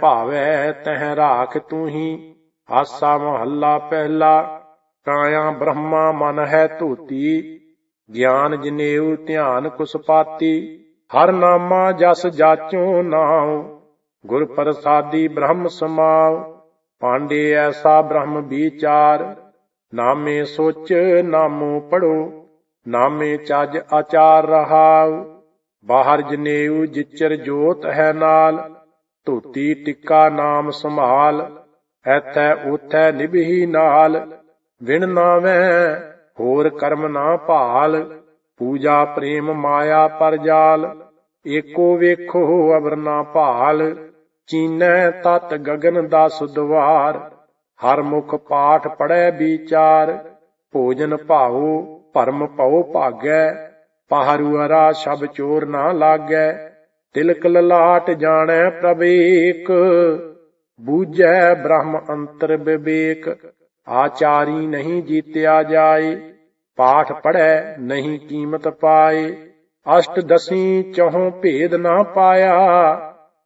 ਭਾਵੈ ਤਹਿ ਰਾਖ ਤੂੰ ਹੀ ਆਸਾ ਮਹੱਲਾ ਪਹਿਲਾ ਕਾਇਆ ਬ੍ਰਹਮਾ ਮਨ ਹੈ ਧੂਤੀ। ਗਿਆਨ ਜਨੇਊ ਧਿਆਨ ਕੁਸਪਾਤੀ ਹਰ ਨਾਮਾ ਜਸ ਜਾਚੋ ਨਾਉ। ਗੁਰ ਪ੍ਰਸਾਦੀ ਬ੍ਰਹਮ ਸਮਾਉ, ਪਾਂਡੇ ਐਸਾ ਬ੍ਰਹਮ ਵਿਚਾਰ। ਨਾਮੇ ਸੋਚ ਨਾਮੋ ਪੜੋ ਨਾਮੇ ਚੱਜ ਆਚਾਰ ਰਹਾਉ। ਬਾਹਰ ਜਨੇਊ ਜਿਚਰ ਜੋਤ ਹੈ ਨਾਲ ਧੋਤੀ ਟਿੱਕਾ ਨਾਮ ਸੰਭਾਲ, ਐਥੈ ਉਥੈ ਨਿਭੀ ਨਾਲ। ਵਿਣ ਨਾਵੇਂ, ਹੋਰ ਕਰਮ ਨਾ ਭਾਲ। ਪੂਜਾ ਪ੍ਰੇਮ ਮਾਇਆ ਪਰਜਾਲ ਏਕੋ ਵੇਖੋ ਅਵਰ ਨਾ ਭਾਲ। ਚੀਨੈ ਤਤ ਗਗਨ ਦਸ ਦੁਆਰ ਹਰ ਮੁਖ ਪਾਠ ਪੜੈ ਵਿਚਾਰ। ਭੋਜਨ ਭਾਉ, ਭਰਮ ਭਉ ਭਾਗੈ ਪਹਰੂ ਅਰਾ ਸ਼ਬ ਚੋਰ ਨਾ ਲਾਗੈ। ਤਿਲਕ ਲਲਾਟ ਜਾਣੈ ਪ੍ਰਵੇਕ, ਬੂਝੈ ਬ੍ਰਹਮ ਅੰਤਰ ਵਿਵੇਕ। ਆਚਾਰੀ ਨਹੀਂ ਜੀਤਿਆ ਜਾਏ, ਪਾਠ ਪੜੈ ਨਹੀਂ ਕੀਮਤ ਪਾਏ। ਅਸ਼ਟ ਦਸੀ ਚਹੁ ਭੇਦ ਨਾ ਪਾਇਆ,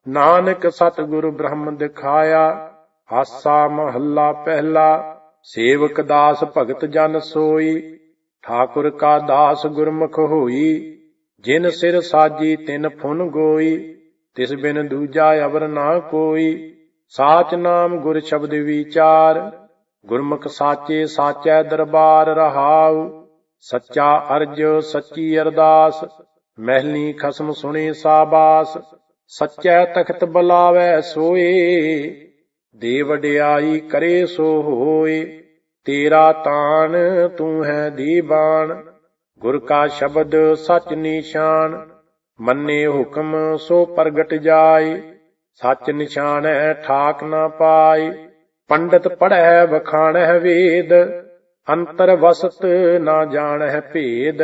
ਨਾਨਕ ਸਤਿਗੁਰ ਬ੍ਰਹਮ ਦਿਖਾਇਆ। ਆਸਾ ਮਹੱਲਾ ਪਹਿਲਾ, ਸੇਵਕ ਦਾਸ ਭਗਤ ਜਨ ਸੋਈ। ਠਾਕੁਰ ਕਾ ਦਾਸ ਗੁਰਮੁਖ ਹੋਈ ਜਿਨ ਸਿਰ ਸਾਜੀ ਤਿਨ ਫੁਨ ਗੋਈ, ਤਿਸ ਬਿਨ ਦੂਜਾ ਅਵਰ ਨਾ ਕੋਈ। ਸਾਚ ਨਾਮ ਗੁਰ ਸ਼ਬਦ ਵਿਚਾਰ, ਗੁਰਮੁਖ ਸਾਚੇ ਸਾਚੈ ਦਰਬਾਰ ਰਹਾਉ। ਸੱਚਾ ਅਰਜ ਸੱਚੀ ਅਰਦਾਸ, ਮਹਿਲੀ ਖਸਮ ਸੁਣੇ ਸਾਬਾਸ। ਸੱਚੈ ਤਖਤ ਬੁਲਾਵੈ ਸੋਏ ਦੇ ਵਡਿਆਈ ਕਰੇ ਸੋ ਹੋਏ। ਤੇਰਾ ਤਾਨ ਤੂੰ ਹੈ ਦੀਵਾਨ ਗੁਰ ਕਾ ਸ਼ਬਦ ਸਚ ਨਿਸ਼ਾਨ, ਮੰਨੇ ਹੁਕਮ ਸੋ ਪ੍ਰਗਟ ਜਾਏ। ਸਚ ਨਿਸ਼ਾਨ ਹੈ ਠਾਕ ਨਾ ਪਾਏ, ਪੰਡਤ ਪੜ੍ਹੈ ਵਖਾਣੈ ਵੇਦ। ਅੰਤਰ ਵਸਤ ਨਾ ਜਾਣੈ ਭੇਦ।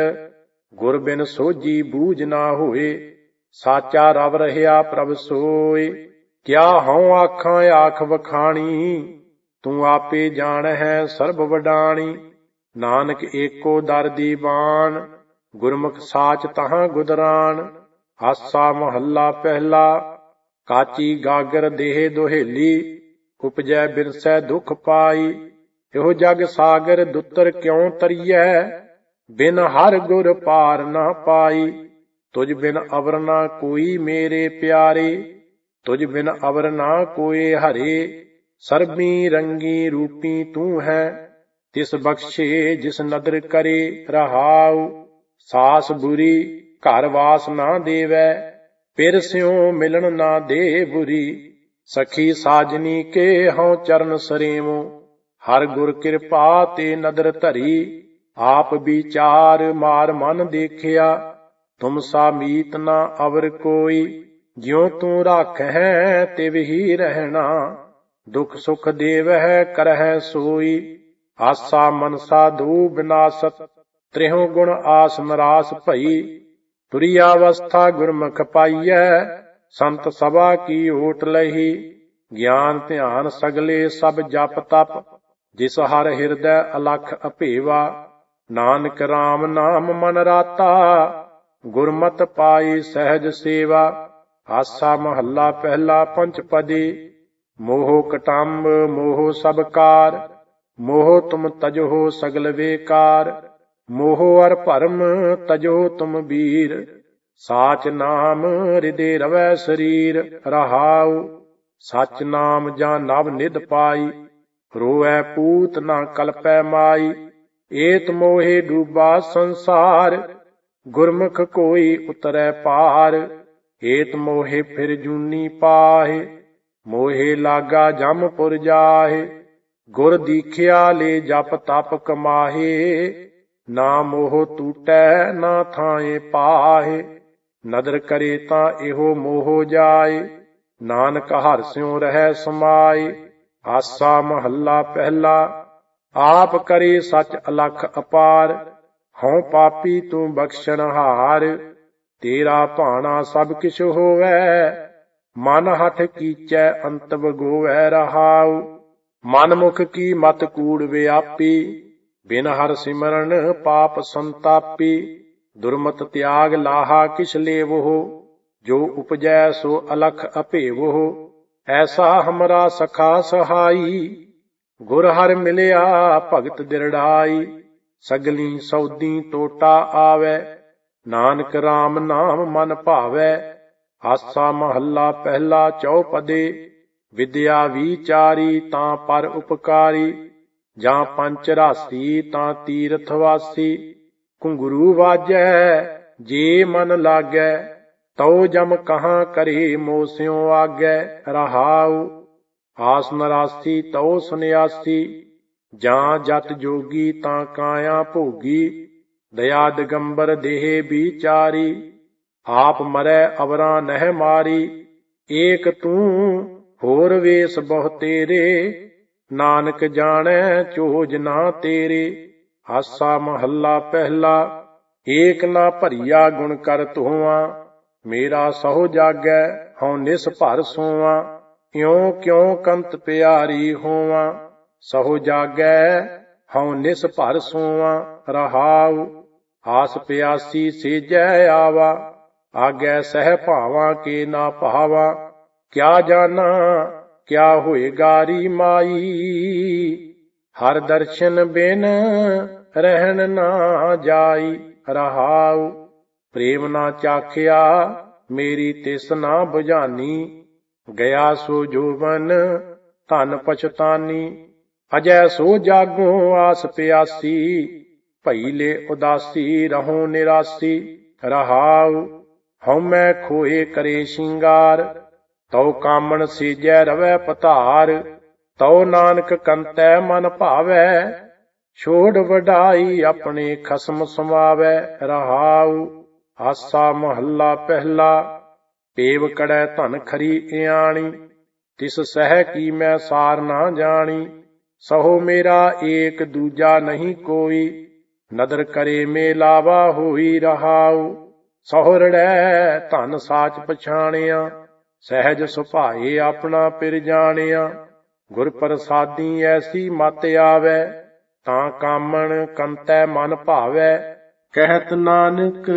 ਗੁਰ ਬਿਨ ਸੋਜੀ ਬੂਝ ਨਾ ਹੋਏ, ਸਾਚਾ ਰਵ ਰਹਾ ਪ੍ਰਭ ਸੋਏ। ਕਿਆ ਹਉ ਆਖਾਂ ਆਖ ਵਖਾਣੀ, ਤੂੰ ਆਪੇ ਜਾਣ ਹੈ ਸਰਬ ਵਡਾਣੀ। ਨਾਨਕ ਏਕੋ ਦਰ ਦੀਵਾਨ, ਗੁਰਮੁਖ ਸਾਚ ਤਹਾਂ ਗੁਦਰਾਨ, ਆਸਾ ਮਹੱਲਾ ਪਹਿਲਾ, ਕਾਚੀ ਗਾਗਰ ਦੇਹ ਦੁਹੇਲੀ, ਉਪਜੈ ਬਿਰਸੈ ਦੁਖ ਪਾਈ, ਇਹੋ ਜਗ ਸਾਗਰ ਦੁੱਤਰ ਕਿਉ ਤਰੀਐ? ਬਿਨ ਹਰ ਗੁਰ ਪਾਰ ਨਾ ਪਾਈ ਤੁਝ ਬਿਨ ਅਵਰ ਨਾ ਕੋਈ ਮੇਰੇ ਪਿਆਰੇ ਤੁਝ ਬਿਨ ਅਵਰ ਨਾ ਕੋਏ ਹਰੇ, ਸਰਬੀ ਰੰਗੀ ਰੂਪੀ ਤੂੰ ਹੈ ਤਿਸ ਬਖਸ਼ੇ ਜਿਸ ਨਦਰ ਕਰੇ ਰਹਾਉ, ਸਾਸ ਬੁਰੀ ਘਰ ਵਾਸ ਨਾ ਦੇਵੈ ਪਿਰ ਸਿਉ ਮਿਲਣ ਨਾ ਦੇ ਬੁਰੀ, ਸਖੀ ਸਾਜਨੀ ਕੇ ਹਉ ਚਰਨ ਸਰੇਵੋ, ਹਰ ਗੁਰ ਕਿਰਪਾ ਤੇ ਨਦਰ ਧਰੀ, ਆਪ ਵਿਚਾਰ ਮਾਰ ਮਨ ਦੇਖਿਆ, ਤੁਮ ਸਾ ਮੀਤ ਨਾ ਅਵਰ ਕੋਈ, ਜਿਉ ਤੂੰ ਰਾਖੈ ਤਿਵ ਹੀ ਰਹਿਣਾ, ਦੁਖ ਸੁਖ ਦੇਵਹਿ ਕਰਹਿ ਸੋਈ ਆਸਾ ਮਨਸਾ ਦੂ ਬਿਨਾਸਤ, ਤ੍ਰਿਹੋ ਗੁਣ ਆਸ ਨਰਾਸ ਭਈ। ਤੁਰੀ ਅਵਸਥਾ ਗੁਰਮੁਖ ਪਾਈਐ, ਸੰਤ ਸਭਾ ਕੀ ਓਟ ਲਹੀ। ਗਿਆਨ ਧਿਆਨ ਸਗਲੇ ਸਭ ਜਪ ਤਪ, ਜਿਸ ਹਰ ਹਿਰਦੈ ਅਲਖ ਅਭੇਵਾ। ਨਾਨਕ RAM ਨਾਮ ਮਨ ਰਾਤਾ, ਗੁਰਮਤ ਪਾਈ ਸਹਿਜ ਸੇਵਾ। ਆਸਾ ਮਹੱਲਾ ਪਹਿਲਾ ਪੰਚ ਪਦੀ ਮੋਹ ਕਟੰਬ, ਮੋਹ ਸਬਕਾਰ ਮੋਹ ਤੁਮ ਤਜੋ ਸਗਲ ਵੇਕਾਰ, ਮੋਹ ਅਰ ਭਰਮ ਤਜੋ ਤੁਮ ਵੀਰ। ਸਾਚ ਨਾਮ ਹਿਰਦੇ ਰਵੈ ਸਰੀਰ, ਰਹਾਉ, ਸਚ ਨਾਮ ਜਾਂ ਨਵ ਨਿਧ ਪਾਈ। ਰੋਐ ਪੂਤ ਨਾ ਕਲਪੈ ਮਾਈ, ਏਤ ਮੋਹੇ ਡੂਬਾ ਸੰਸਾਰ। ਗੁਰਮੁਖ ਕੋਈ ਉਤਰੈ ਪਾਰ, ਏਤ ਮੋਹੇ ਫਿਰ ਜੂਨੀ ਪਾਹੇ। ਮੋਹੇ ਲਾਗਾ ਜਮਪੁਰ ਜਾਹੇ। ਗੁਰ ਦੀਖਿਆ ਲੈ ਜਪ ਤਪ ਕਮਾਹੇ ਨਾ ਮੋਹ ਟੂਟੈ ਨਾ ਥਾਏ ਪਾਹੇ। ਨਦਰ ਕਰੇ ਤਾਂ ਇਹੋ ਮੋਹ ਜਾਏ, ਨਾਨਕ ਹਰ ਸਿਉ ਰਹਿ ਸਮਾਏ। ਆਸਾ ਮਹੱਲਾ ਪਹਿਲਾ, ਆਪ ਕਰੇ ਸਚ ਅਲਖ ਅਪਾਰ। ਹਉ ਪਾਪੀ ਤੂੰ ਬਖਸ਼ਣ ਹਾਰ, ਤੇਰਾ ਭਾਣਾ ਸਭ ਕਿਛ ਹੋਵੈ। ਮਨ ਹਠ ਕੀਚੈ ਅੰਤ ਬਗੋਵੈ ਰਹਾਉ। ਮਨ ਮੁਖ ਕੀ ਮਤ ਕੂੜ ਵਿਆਪੀ, ਬਿਨ ਹਰ ਸਿਮਰਨ ਪਾਪ ਸੰਤਾਪੀ, ਦੁਰਮਤ ਤਿਆਗ ਲਾਹਾ ਕਿਛ ਲੇਵੋ ਜੋ ਉਪਜੈ ਸੋ ਅਲਖ ਅਭੇਵੋ ਐਸਾ ਹਮਰਾ ਸਖਾ ਸਹਾਈ, ਗੁਰ ਹਰ ਮਿਲਿਆ ਭਗਤ ਦਿਰੜਾਈ, ਸਗਲੀ ਸੌਦੀ ਟੋਟਾ ਆਵੇ, ਨਾਨਕ RAM ਨਾਮ ਮਨ ਭਾਵੈ, ਆਸਾ ਮਹੱਲਾ ਪਹਿਲਾ ਚੌਪਦੇ ਵਿਦਿਆ ਵਿਚਾਰੀ ਤਾਂ ਪਰ ਉਪਕਾਰੀ, ਜਾਂ ਪੰਚ ਰਾਸੀ ਤਾਂ ਤੀਰਥ ਵਾਸੀ। ਘੁੰਗਰੂ ਵਾਜੈ, ਜੇ ਮਨ ਲਾਗੈ, ਤਉ ਜਮ ਕਹਾਂ ਕਰੇ ਮੋਸਿਓ ਆਗੈ, ਰਹਾਉ। ਆਸ ਨਰਾਸੀ ਤਉ ਸੁਨਿਆਸੀ, ਜਾਂ ਜਤ ਜੋਗੀ ਤਾਂ ਕਾਇਆ ਭੋਗੀ। ਦਇਆ ਦਿਗੰਬਰ ਦੇਹ ਵਿਚਾਰੀ, ਆਪ ਮਰੈ ਅਵਰਾਂ ਨਹਿ ਮਾਰੀ। ਏਕ ਤੂੰ ਹੋਰ ਵੇਸ ਬਹੁ ਤੇਰੇ, ਨਾਨਕ ਜਾਣੈ ਚੋਜ ਨਾ ਤੇਰੇ। ਹਾਸਾ ਮਹੱਲਾ ਪਹਿਲਾ, ਏਕ ਨਾ ਭਰੀਆ ਗੁਣ ਕਰ ਧੋਵਾਂ ਮੇਰਾ ਸਹੁ ਜਾਗੈ, ਹਉ ਨਿਸ ਭਰ ਸੋਵਾਂ ਇਉ ਕਿਉ ਕੰਤ ਪਿਆਰੀ ਹੋਵਾਂ ਸਹੁ ਜਾਗੈ, ਹਉ ਨਿਸ ਭਰ ਸੋਵਾਂ ਰਹਾਉ, ਆਸ ਪਿਆਸੀ ਸੇਜੈ ਆਵਾ। ਆਗੈ ਸਹਿ ਭਾਵਾਂ ਕੇ ਨਾ ਭਾਵਾ। ਕਿਆ ਜਾਣਾ, ਕਿਆ ਹੋਏਗਾ ਰੀ ਮਾਈ? ਹਰ ਦਰਸ਼ਨ ਬਿਨ ਰਹਿਣ ਨਾ ਜਾਈ, ਰਹਾਉ। ਪ੍ਰੇਮ ਨਾ ਚਾਖਿਆ, ਮੇਰੀ ਤਿਸ ਨਾ ਬੁਝਾਨੀ। ਗਿਆ ਸੋ ਜੋਵਨ ਧਨ ਪਛਤਾਨੀ। ਅਜੈ ਸੋ ਜਾਗੋ ਆਸ ਪਿਆਸੀ। ਭਈਲੇ ਉਦਾਸੀ, ਰਹੋ ਨਿਰਾਸੀ। ਰਹਾਉ ਹਉਮੈ ਖੋਏ ਕਰੇ ਸ਼ਿੰਗਾਰ। ਤਉ ਕਾਮਣ ਸੀਜੈ ਰਵੈ ਪਤਾਰ ਤਉ ਨਾਨਕ ਕੰਤੈ ਮਨ ਭਾਵੈ, ਛੋੜ ਵਡਾਈ ਆਪਣੇ ਖਸਮ ਸਮਾਵੈ, ਰਹਾਉ ਆਸਾ ਮਹੱਲਾ ਪਹਿਲਾ, ਪੇਵ ਕੜੈ ਧਨ ਖਰੀ ਇਆਣੀ, ਤਿਸ ਸਹਿ ਕੀ ਮੈਂ ਸਾਰ ਨਾ ਜਾਣੀ, ਸਹੋ ਮੇਰਾ ਏਕ ਦੂਜਾ ਨਹੀਂ ਕੋਈ, ਨਦਰ ਕਰੇ ਮੇ ਲਾਵਾ ਹੋਈ ਰਹਾਉ ਸਹੁਰੜੈ ਧਨ ਸਾਚ ਪਛਾਣਿਆ ਸਹਿਜ ਸੁਭਾਏ ਆਪਣਾ ਪਿਰ ਜਾਣਿਆ। ਗੁਰ ਪ੍ਰਸਾਦੀ ਐਸੀ ਮਤ ਆਵੈ, ਤਾਂ ਕਾਮਣ ਕੰਤੈ ਮਨ ਭਾਵੈ। ਕਹਿਤ ਨਾਨਕ,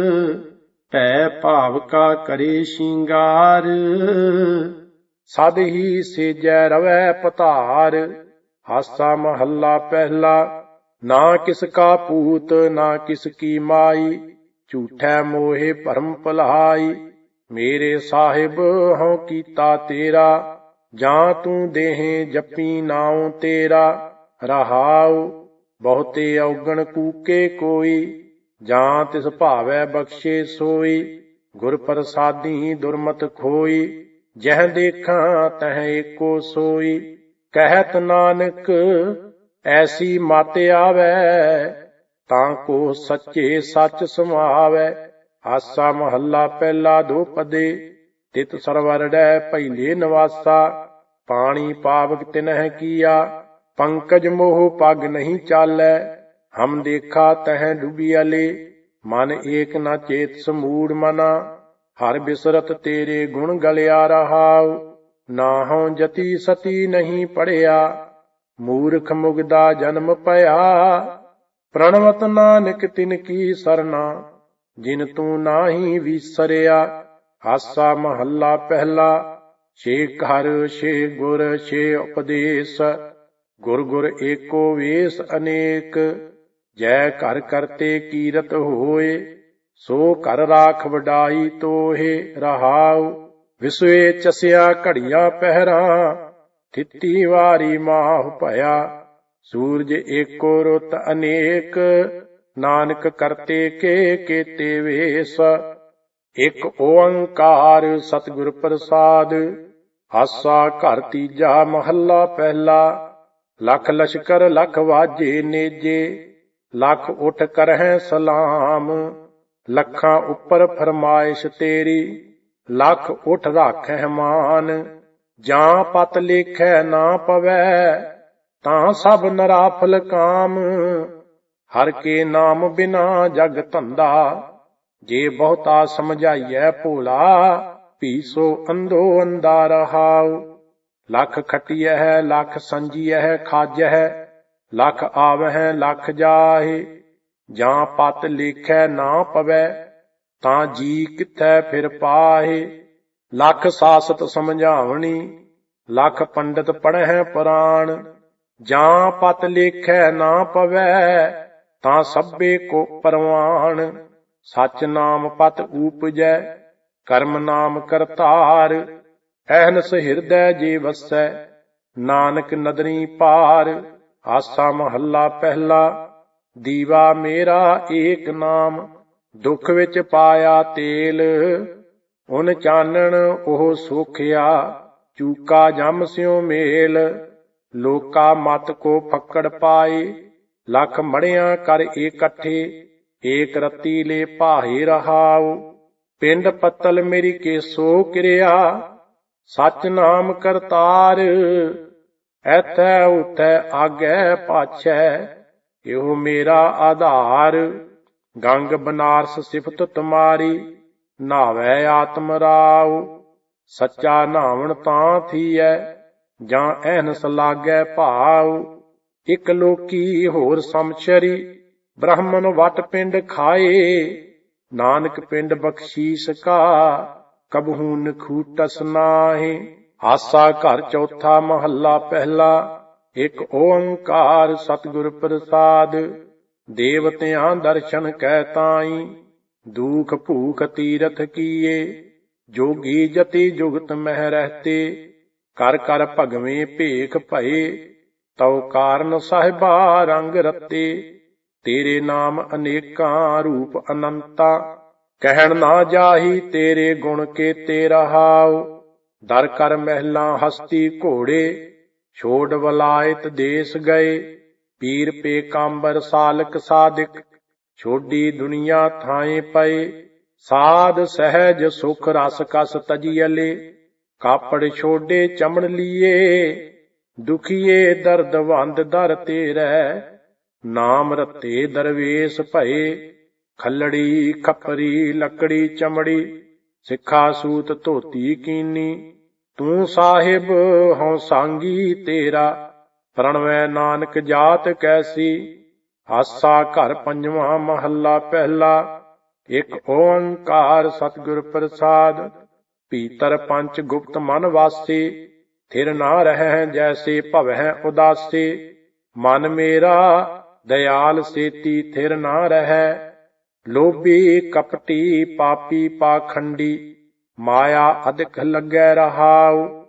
ਭੈ ਭਾਵ ਕਾ ਕਰੇ ਸ਼ਿੰਗਾਰ। ਸਦ ਹੀ ਸੇਜੈ ਰਵੈ ਪਤਾਰ ਹਾਸਾ ਮਹੱਲਾ ਪਹਿਲਾ। ਨਾ ਕਿਸ ਕਾ ਪੂਤ, ਨਾ ਕਿਸ ਕੀ ਮਾਈ, ਝੂਠੈ ਮੋਹਿ ਭਰਮ ਭਲਾਈ। ਮੇਰੇ ਸਾਹਿਬ, ਹਉ ਕੀਤਾ ਤੇਰਾ, ਜਾਂ ਤੂੰ ਦੇਹੇ ਜਪੀ ਨਾਉ ਤੇਰਾ, ਰਹਾਉ, ਬਹੁਤੇ ਔਗਣ ਕੂਕੇ ਕੋਈ, ਜਾਂ ਤਿਸ ਭਾਵੈ ਬਖਸ਼ੇ ਸੋਈ ਗੁਰ ਪ੍ਰਸਾਦੀ ਦੁਰਮਤ ਖੋਈ, ਜਹ ਦੇਖਾਂ ਤਹ ਏਕੋ ਸੋਈ, ਕਹਿਤ ਨਾਨਕ, ਐਸੀ ਮਤ ਆਵੈ, ਤਾਂ ਕੋ ਸੱਚੇ ਸੱਚ ਸਮਾਵੈ ਆਸਾ ਮਹੱਲਾ ਪਹਿਲਾ ਦੋ ਪਦੇ ਤਿਤ ਸਰਵਰੜੈ ਭੈਲੇ ਨਿਵਾਸਾ, ਪਾਣੀ ਪਾਵਕ ਤਿਨਹਿ ਕੀਆ, ਪੰਕਜ ਮੋਹ ਪਗ ਨਹੀਂ ਚਾਲੈ, ਹਮ ਦੇਖਾ ਤਹ ਡੁਬੀਅਲੇ ਮਨ ਏਕ ਨਾ ਚੇਤ ਸਮੂੜ ਮਨਾ, ਹਰ ਬਿਸਰਤ ਤੇਰੇ ਗੁਣ ਗਲਿਆ ਰਹਾਉ, ਨਾ ਜਤੀ ਸਤੀ ਨਹੀਂ ਪੜਿਆ, ਮੂਰਖ ਮੁਗਦਾ ਜਨਮ ਪਿਆ ਪ੍ਰਣਵਤ ਨਾਨਕ ਤਿਨ ਕੀ ਸਰਨਾ ਜਿਨ ਤੂੰ ਨਾਹੀ ਵਿਸਰਿਆ, ਹਾਸਾ ਮਹੱਲਾ ਪਹਿਲਾ, ਛੇ ਘਰ, ਛੇ ਗੁਰ, ਛੇ ਉਪਦੇਸ਼, ਗੁਰ ਗੁਰ ਏਕੋ ਵੇਸ ਅਨੇਕ, ਜੈ ਘਰ ਕਰਤੇ ਕੀਰਤ ਹੋਏ, ਸੋ ਘਰ ਰਾਖ ਵਡਾਈ ਤੋਹੇ ਰਹਾਉ, ਵਿਸਵੇ ਚਸਿਆ ਘੜੀਆਂ ਪਹਿਰਾ, ਥਿੱਤੀ ਵਾਰੀ ਮਾਹ ਭਇਆ, ਸੂਰਜ ਏਕੋ ਰੁੱਤ ਅਨੇਕ ਨਾਨਕ ਕਰਤੇ ਕੇ ਕੇਤੇ ਵੇਸ, ਇਕ ਓੰਕਾਰ ਸਤਿਗੁਰ ਪ੍ਰਸਾਦ, ਹਾਸਾ ਘਰ ਤੀਜਾ ਮਹੱਲਾ ਪਹਿਲਾ, ਲੱਖ ਲਸ਼ਕਰ ਲੱਖ ਵਾਜੇ ਨੇਜੇ, ਲੱਖ ਉਠ ਕਰਹਿ ਸਲਾਮ, ਲੱਖਾਂ ਉੱਪਰ ਫਰਮਾਇਸ਼ ਤੇਰੀ, ਲੱਖ ਉਠ ਰਾਖੈ ਮਾਨ, ਜਾਂ ਪਤ ਲੇਖੈ ਨਾ ਪਵੈ, ਤਾਂ ਸਭ ਨਰਾਫਲ ਕਾਮ ਹਰ ਕੇ ਨਾਮ ਬਿਨਾ ਜਗ ਧੰਦਾ। ਜੇ ਬਹੁਤਾ ਸਮਝਾਈਐ ਭੋਲਾ ਪੀਸੋ ਅੰਧੋ ਅੰਦਾ ਰਹਾਉ ਲੱਖ ਖਟਿਐ, ਲਖ ਸੰਜੀਐ, ਖਾਜੈ, ਲਖ ਆਵਹਿ, ਲੱਖ ਜਾਹੇ। ਜਾਂ ਪਤ ਲਿਖੈ ਨਾ ਪਵੈ, ਤਾਂ ਜੀ ਕਿਥੈ ਫਿਰ ਪਾਹੇ। ਲੱਖ ਸਾਸਤ ਸਮਝਾਵਣੀ, ਲੱਖ ਪੰਡਤ ਪੜ੍ਹੈ ਪੁਰਾਣ। ਜਾਂ ਪਤ ਲੇਖੈ ਨਾ ਪਵੈ ਤਾਂ ਸਭੇ ਕੋ ਪਰਵਾਣ। ਸਚ ਨਾਮ ਪਤ ਊਪਜੈ ਕਰਮ ਨਾਮ ਕਰਤਾਰ। ਐਹਨਸ ਹਿਰਦੈ ਜੇ ਵਸੈ, ਨਾਨਕ ਨਦਰੀ ਪਾਰ। ਆਸਾ ਮਹੱਲਾ ਪਹਿਲਾ, ਦੀਵਾ ਮੇਰਾ ਏਕ ਨਾਮ। ਦੁੱਖ ਵਿੱਚ ਪਾਇਆ ਤੇਲ, ਉਨ ਚਾਨਣ ਉਹ ਸੁਖਿਆ। ਚੂਕਾ ਜਮ ਸਿਉ ਮੇਲ, ਲੋਕਾ ਮਤ ਕੋ ਫੱਕੜ ਪਾਏ। ਲੱਖ ਮੜਿਆਂ ਕਰ ਇਕੱਠੇ, ਏਕ ਰਤੀ ਲੈ ਭਾਹੇ ਰਹਾਉ, ਪਿੰਡ ਪੱਤਲ ਮੇਰੀ ਕੇਸੋ ਕਿਰਿਆ, ਸਚ ਨਾਮ ਕਰਤਾਰ, ਐਥੈ ਉਥੈ ਆਗੈ ਪਾਛੈ, ਇਹੋ ਮੇਰਾ ਆਧਾਰ, ਗੰਗ ਬਨਾਰਸ ਸਿਫਤ ਤੁਮਾਰੀ, ਨਾਵੇ ਆਤਮ ਰਾਉ, ਸੱਚਾ ਨਾਵਣ ਤਾਂ ਥੀਐ, ਜਾਂ ਐਨਸ ਲਾਗੈ ਭਾਉ ਇਕ ਲੋਕੀ ਹੋਰ ਸਮਛਰੀ, ਬ੍ਰਾਹਮਣ ਵਟ ਪਿੰਡ ਖਾਏ, ਨਾਨਕ ਪਿੰਡ ਬਖਸ਼ੀਸ ਕਾ ਕਬਹੂ ਨਖੂਟਸ ਨਾਹੀ, ਆਸਾ ਘਰ ਚੌਥਾ ਮਹੱਲਾ ਪਹਿਲਾ, ਇਕ ਓੰਕਾਰ ਸਤਿਗੁਰ ਪ੍ਰਸਾਦ, ਦੇਵਤਿਆਂ ਦਰਸ਼ਨ ਕੈ ਤਾਈ, ਦੁਖ ਭੂਖ ਤੀਰਥ ਕੀਏ, ਜੋਗੀ ਜਤੀ ਜੁਗਤ ਮਹਿ ਰਹਤੇ, ਕਰ ਕਰ ਭਗਵੇਂ ਭੇਖ ਭਏ ਤਉ ਕਾਰਨ ਸਾਹਿਬਾ ਰੰਗ ਰਤੇ, ਤੇਰੇ ਨਾਮ ਅਨੇਕਾਂ ਰੂਪ ਅਨੰਤਾ। ਕਹਿਣ ਨਾ ਜਾਹੀ ਤੇਰੇ ਗੁਣ ਕੇ ਤੇਰਾ ਰਹਾਉ ਦਰ ਕਰ ਮਹਿਲਾ ਹਸਤੀ ਘੋੜੇ, ਛੋੜ ਵਲਾਇਤ ਦੇਸ ਗਏ। ਪੀਰ ਪੇ ਕਾਂਬਰ ਸਾਲਕ ਸਾਦਿਕ ਛੋਡੀ ਦੁਨੀਆ ਥਾਏ ਪਏ। ਸਾਧ ਸਹਿਜ ਸੁਖ ਰਸ ਕਸ ਤਜੀਲੇ ਕਾਪੜ ਛੋਡੇ ਚਮਣ ਲੀਏ। ਦੁਖੀਏ ਦਰਦ ਵੰਦ ਦਰ ਤੇਰੇ, ਨਾਮ ਰਤੇ ਦਰਵੇਸ਼ ਭਏ, ਖੱਲੜੀ ਖੱਪਰੀ, ਲੱਕੜੀ ਚਮੜੀ, ਸਿੱਖਾ ਸੂਤ ਧੋਤੀ ਕੀਨੀ, ਤੂੰ ਸਾਹਿਬ ਹਉ ਸੰਗੀ ਤੇਰਾ, ਪ੍ਰਣਵੈ ਨਾਨਕ ਜਾਤ ਕੈਸੀ, ਆਸਾ ਘਰ ਪੰਜਵਾਂ ਮਹੱਲਾ ਪਹਿਲਾ, ਇੱਕ ਓੰਕਾਰ ਸਤਿਗੁਰ ਪ੍ਰਸਾਦ, ਪੀਤਰ ਪੰਚ ਗੁਪਤ ਮਨ ਵਾਸੀ ਥਿਰ ਨਾ ਰਹਿ ਜੈਸੇ ਭਵਹਿ ਉਦਾਸੀ। ਮਨ ਮੇਰਾ ਦਇਆਲ ਸੇਤੀ ਥਿਰ ਨਾ ਰਹਿ। ਲੋਭੀ ਕਪਟੀ ਪਾਪੀ ਪਾਖੰਡੀ। ਮਾਇਆ ਅਧਿਕ ਲੱਗੈ ਰਹਾਉ।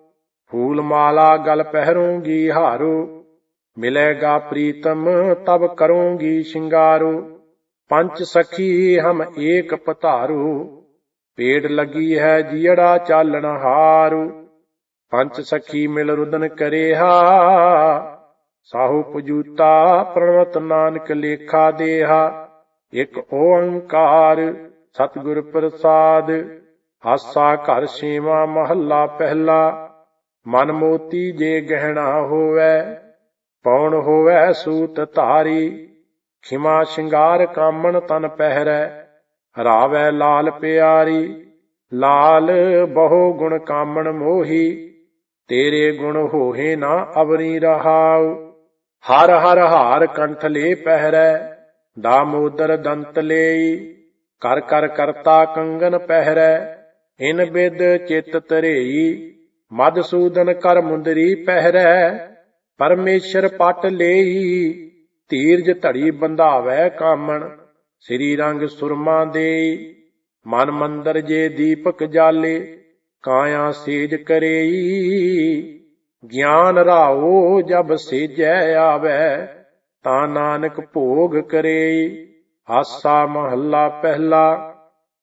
ਫੂਲ ਮਾਲਾ ਗਲ ਪਹਿਰੂੰਗੀ ਹਾਰੂ। ਮਿਲੇਗਾ ਪ੍ਰੀਤਮ ਤਬ ਕਰੂੰਗੀ ਸ਼ਿੰਗਾਰੂ। ਪੰਚ ਸਖੀ ਹਮ ਏਕ ਪਤਾਰੂ ਪੇੜ ਲੱਗੀ ਹੈ ਜੀੜਾ ਚਾਲਣ ਹਾਰੂ। ਪੰਚ ਸਖੀ ਮਿਲ ਰੁਦਨ ਕਰੇਹਾ ਸਾਹੂ ਪਜੂਤਾ ਪ੍ਰਣਵਤ ਨਾਨਕ ਲੇਖਾ ਦੇਹਾ। ਇਕ ਓੰਕਾਰ ਸਤਿਗੁਰ ਪ੍ਰਸਾਦ। ਆਸਾ ਘਰ ਸੇਵਾ ਮਹੱਲਾ ਪਹਿਲਾ। ਮਨ ਮੋਤੀ ਜੇ ਗਹਿਣਾ ਹੋਵੇ ਪੌਣ ਹੋਵੇ ਸੂਤ ਧਾਰੀ। ਖਿਮਾ ਸ਼ਿੰਗਾਰ ਕਾਮਣ ਤਨ ਪਹਿਰੈ, ਰਾਵੈ ਲਾਲ ਪਿਆਰੀ। ਲਾਲ ਬਹੁ ਗੁਣ ਕਾਮਣ ਮੋਹੀ। ਤੇਰੇ ਗੁਣ ਹੋਹੇ ਨਾ ਅਵਰੀ ਰਹਾਉ। ਹਰ ਹਰ ਹਾਰ ਕੰਠ ਲੈ ਪਹਿਰੈ, ਦਾਮੋਦਰ ਦੰਤ ਲੇਈ। ਕਰ ਕਰ ਕਰਤਾ ਕੰਗਨ ਪਹਿਰੈ, ਇਨ ਬਿਦ ਚਿਤ ਤਰੇਈ। ਮਦਸੂਦਨ ਕਰ ਮੁੰਦਰੀ ਪਹਿਰੈ, ਪਰਮੇਸ਼ਰ ਪਟ ਲੇਈ। ਧੀਰਜ ਧੜੀ ਬੰਧਾਵੈ ਕਾਮਣ, ਸ੍ਰੀ ਰੰਗ ਸੁਰਮਾ ਦੇ ਮਨ ਮੰਦਰ ਜੇ ਦੀਪਕ ਜਾਲੇ ਕਾਇਆ ਸੇਜ ਕਰੇਈ, ਗਿਆਨ ਰਾਓ ਜਬ ਸੇਜੈ ਆਵੈ, ਤਾਂ ਨਾਨਕ ਭੋਗ ਕਰੇਈ। ਆਸਾ ਮਹੱਲਾ ਪਹਿਲਾ,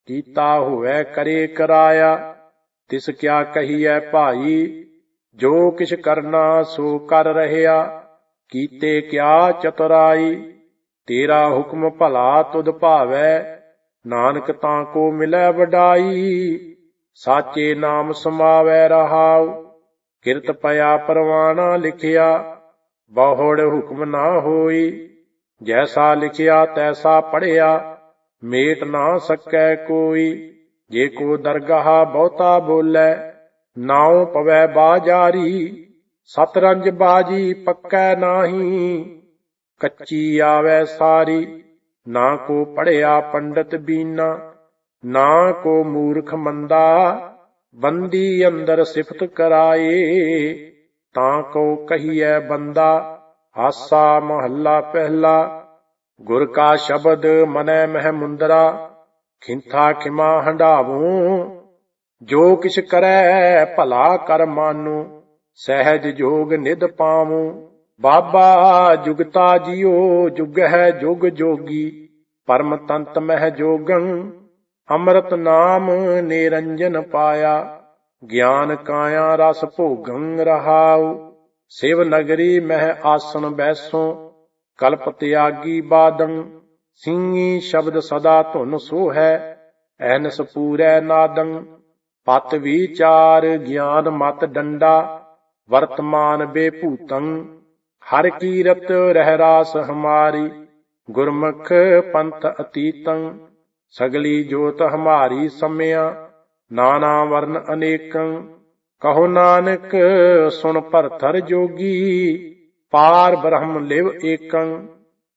ਕੀਤਾ ਹੋਵੇ ਕਰੇ ਕਰਾਇਆ, ਤਿਸ ਕਿਆ ਕਹੀਐ ਭਾਈ, ਜੋ ਕਿਛ ਕਰਨਾ ਸੋ ਕਰ ਰਹਿਆ, ਕੀਤੇ ਕਿਆ ਚਤੁਰਾਈ। ਤੇਰਾ ਹੁਕਮ ਭਲਾ ਤੁਧ ਭਾਵੈ, ਨਾਨਕ ਤਾਂ ਕੋ ਮਿਲੈ ਵਡਾਈ। ਸਾਚੇ ਨਾਮ ਸਮਾਵੈ ਰਹਾਉ। ਕਿਰਤ ਪਿਆ ਪਰਵਾਣਾ ਲਿਖਿਆ, ਬਹੁੜ ਹੁਕਮ ਨਾ ਹੋਈ। ਜੈਸਾ ਲਿਖਿਆ, ਤੈਸਾ ਪੜਿਆ ਮੇਟ ਨਾ ਸਕੈ ਕੋਈ। ਜੇ ਕੋ ਦਰਗਾਹ ਬਹੁਤਾ ਬੋਲੇ, ਨਾਉ ਪਵੈ ਬਾਜਾਰੀ। ਸਤਰੰਜ ਬਾਜੀ ਪੱਕੈ ਨਾਹੀ, ਕੱਚੀ ਆਵੈ ਸਾਰੀ। ਨਾ ਕੋ ਪੜਿਆ ਪੰਡਤ ਬੀਨਾ ਨਾ ਕੋ ਮੂਰਖ ਮੰਦਾ, ਬੰਦੀ ਅੰਦਰ ਸਿਫਤ ਕਰਾਏ, ਤਾਂ ਕੋ ਕਹੀਐ ਬੰਦਾ ਆਸਾ ਮਹੱਲਾ ਪਹਿਲਾ। ਗੁਰ ਕਾ ਸ਼ਬਦ ਮਨੈ ਮਹਿ ਮੁੰਦਰਾ, ਖਿੰਥਾ ਖਿਮਾ ਹੰਡਾਵੂੰ ਜੋ ਕਿਛ ਕਰੈ ਭਲਾ ਕਰ ਮਾਨੂ, ਸਹਿਜ ਜੋਗ ਨਿਧ ਪਾਵੂੰ। ਬਾਬਾ ਜੁਗਤਾ ਜਿਉ ਜੁਗ ਹੈ ਜੁਗ ਜੋਗੀ, ਪਰਮ ਤੰਤ ਮਹਿ ਜੋਗੰ। ਅੰਮ੍ਰਿਤ ਨਾਮ ਨਿਰੰਜਨ ਪਾਇਆ, ਗਿਆਨ ਕਾਇਆ ਰਸ ਭੋਗੰ ਰਹਾਉ, ਸਿਵ ਨਗਰੀ ਮਹਿ ਆਸਣ ਬੈਸੋ, ਕਲਪ ਤਿਆਗੀ ਬਾਦੰ ਸਿੰਘੀ ਸ਼ਬਦ ਸਦਾ ਧੁਨ ਸੋ ਹੈ ਐਨਸ ਪੂਰੈ ਨਾਦੰ, ਪਤ ਵਿਚਾਰ ਗਿਆਨ ਮਤ ਡੰਡਾ, ਵਰਤਮਾਨ ਬੇਭੂਤੰ, ਹਰ ਕੀਰਤ ਰਹਿ ਰਾਸ ਹਮਾਰੀ, ਗੁਰਮੁਖ ਪੰਥ ਅਤੀਤੰ ਸਗਲੀ ਜੋਤ ਹਮਾਰੀ ਸਮਿਆ, ਨਾਨਾ ਵਰਨ ਅਨੇਕੰ। ਕਹੋ ਨਾਨਕ, ਸੁਣ ਭਰਥਰ ਜੋਗੀ, ਪਾਰ ਬ੍ਰਹਮ ਲਿਵ ਏਕੰ।